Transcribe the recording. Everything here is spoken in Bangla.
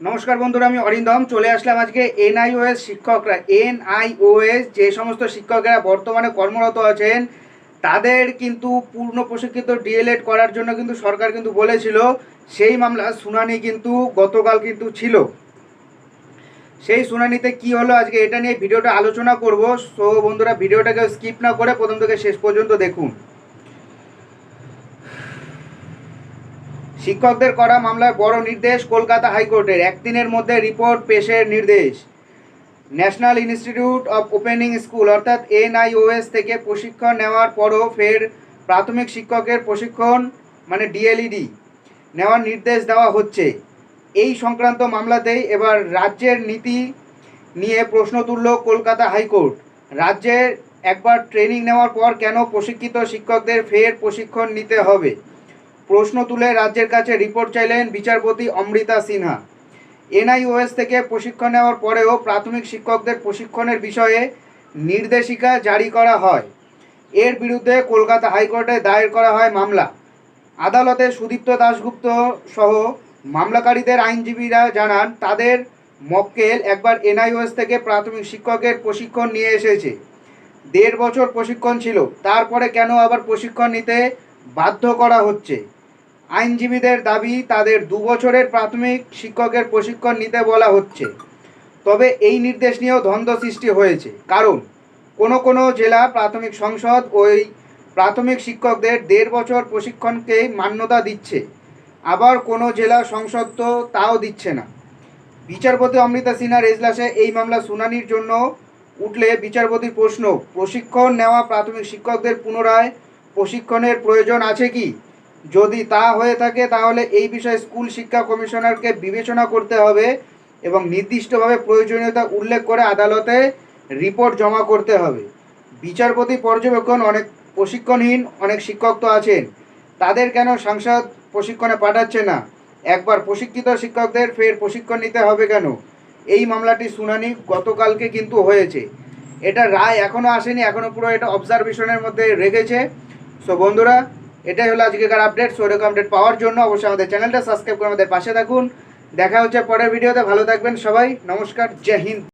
নমস্কার বন্ধুরা, আমি অরিন্দম। চলে আসলাম আজকে এনআইওএস শিক্ষকরা, এনআইওএস যে সমস্ত শিক্ষকরা বর্তমানে কর্মরত আছেন, তাদের কিন্তু পূর্ণ প্রশিক্ষিত ডিএলএড করার জন্য কিন্তু সরকার কিন্তু বলেছিল, সেই মামলার শুনানি কিন্তু গতকাল কিন্তু ছিল। সেই শুনানিতে কি হলো আজকে এটা নিয়ে ভিডিওটা আলোচনা করব। সো বন্ধুরা, ভিডিওটাকে স্কিপ না করে প্রথম থেকে শেষ পর্যন্ত দেখুন। শিক্ষকদের করা মামলায় বড় নির্দেশ কলকাতা হাইকোর্টের। একদিনের মধ্যে রিপোর্ট পেশের নির্দেশ। National institute of opening school, অর্থাৎ এনআইওএস থেকে প্রশিক্ষণ নেওয়ার পরও ফের প্রাথমিক শিক্ষকের প্রশিক্ষণ মানে ডিএলইডি, নেওয়ার নির্দেশ দেওয়া হচ্ছে। এই সংক্রান্ত মামলাতেই এবার রাজ্যের নীতি নিয়ে প্রশ্ন তুলল কলকাতা হাইকোর্ট। রাজ্যের একবার ট্রেনিং নেওয়ার পর কেন প্রশিক্ষিত শিক্ষকদের ফের প্রশিক্ষণ নিতে হবে? প্রশ্ন তুলে রাজ্যের কাছে রিপোর্ট চাইলেন বিচারপতি অমৃতা সিনহা। এনআইওএস থেকে প্রশিক্ষণ নেওয়ার পরেও প্রাথমিক শিক্ষকদের প্রশিক্ষণের বিষয়ে নির্দেশিকা জারি করা হয়। এর বিরুদ্ধে কলকাতা হাইকোর্টে দায়ের করা হয় মামলা। আদালতে সুদীপ্ত দাশগুপ্ত সহ মামলাকারীদের আইনজীবীরা জানান, তাদের মক্কেল একবার এনআইওএস থেকে প্রাথমিক শিক্ষকের প্রশিক্ষণ নিয়ে এসেছে। দেড় বছর প্রশিক্ষণ ছিল, তারপরে কেন আবার প্রশিক্ষণ নিতে বাধ্য করা হচ্ছে? আইনজীবীদের দাবি, তাদের দু বছরের প্রাথমিক শিক্ষকের প্রশিক্ষণ নিতে বলা হচ্ছে। তবে এই নির্দেশ নিয়েও দ্বন্দ্ব সৃষ্টি হয়েছে। কারণ, কোনো কোনো জেলা প্রাথমিক সংসদ ওই প্রাথমিক শিক্ষকদের দেড় বছর প্রশিক্ষণকে মান্যতা দিচ্ছে। আবার কোনো জেলা সংসদ তো তাও দিচ্ছে না। বিচারপতি অমৃতা সিনহার এজলাসে এই মামলা শুনানির জন্য উঠলে বিচারপতির প্রশ্ন, প্রশিক্ষণ নেওয়া প্রাথমিক শিক্ষকদের পুনরায় প্রশিক্ষণের প্রয়োজন আছে কি? যদি তা হয়ে থাকে, তাহলে এই বিষয়ে স্কুল শিক্ষা কমিশনারকে বিবেচনা করতে হবে এবং নির্দিষ্টভাবে প্রয়োজনীয়তা উল্লেখ করে আদালতে রিপোর্ট জমা করতে হবে। বিচারপতি পর্যবেক্ষণ, অনেক প্রশিক্ষণহীন অনেক শিক্ষক তো আছেন। তাদের কেন সাংসদ প্রশিক্ষণে পাঠাচ্ছে না? একবার প্রশিক্ষিত শিক্ষকদের ফের প্রশিক্ষণ নিতে হবে কেন? এই মামলাটি শুনানি গতকালকে কিন্তু হয়েছে। এটা রায় এখনও আসেনি এখনও পুরো এটা অবজারভেশনের মধ্যে রেখেছে। সো বন্ধুরা এটাই হলো আজকেকার আপডেট সো এরকম আপডেট পাওয়ার জন্য অবশ্যই আমাদের চ্যানেলটা সাবস্ক্রাইব করে আমাদের পাশে থাকুন। দেখা হচ্ছে পরের ভিডিওতে ভালো থাকবেন সবাই, নমস্কার, জয় হিন্দ।